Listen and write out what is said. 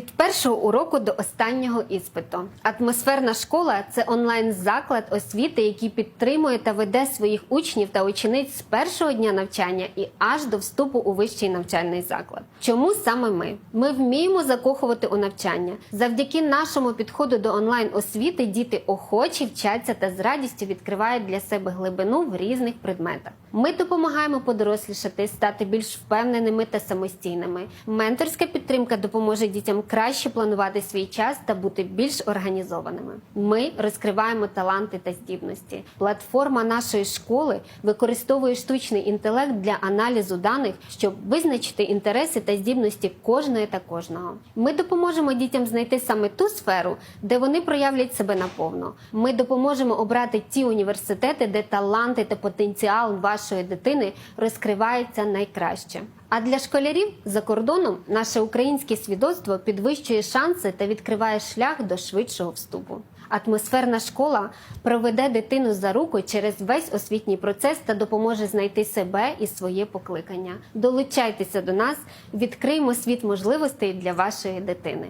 Від першого уроку до останнього іспиту. Атмосферна школа це онлайн-заклад освіти, який підтримує та веде своїх учнів та учениць з першого дня навчання і аж до вступу у вищий навчальний заклад. Чому саме ми? Ми вміємо закохувати у навчання. Завдяки нашому підходу до онлайн освіти діти охочі вчаться та з радістю відкривають для себе глибину в різних предметах. Ми допомагаємо подорослішати, стати більш впевненими та самостійними. Менторська підтримка допоможе дітям краще планувати свій час та бути більш організованими. Ми розкриваємо таланти та здібності. Платформа нашої школи використовує штучний інтелект для аналізу даних, щоб визначити інтереси та здібності кожної та кожного. Ми допоможемо дітям знайти саме ту сферу, де вони проявлять себе наповно. Ми допоможемо обрати ті університети, де таланти та потенціал вашої дитини розкриваються найкраще. А для школярів за кордоном наше українське свідоцтво підвищує шанси та відкриває шлях до швидшого вступу. Атмосферна школа проведе дитину за руку через весь освітній процес та допоможе знайти себе і своє покликання. Долучайтеся до нас, відкриємо світ можливостей для вашої дитини.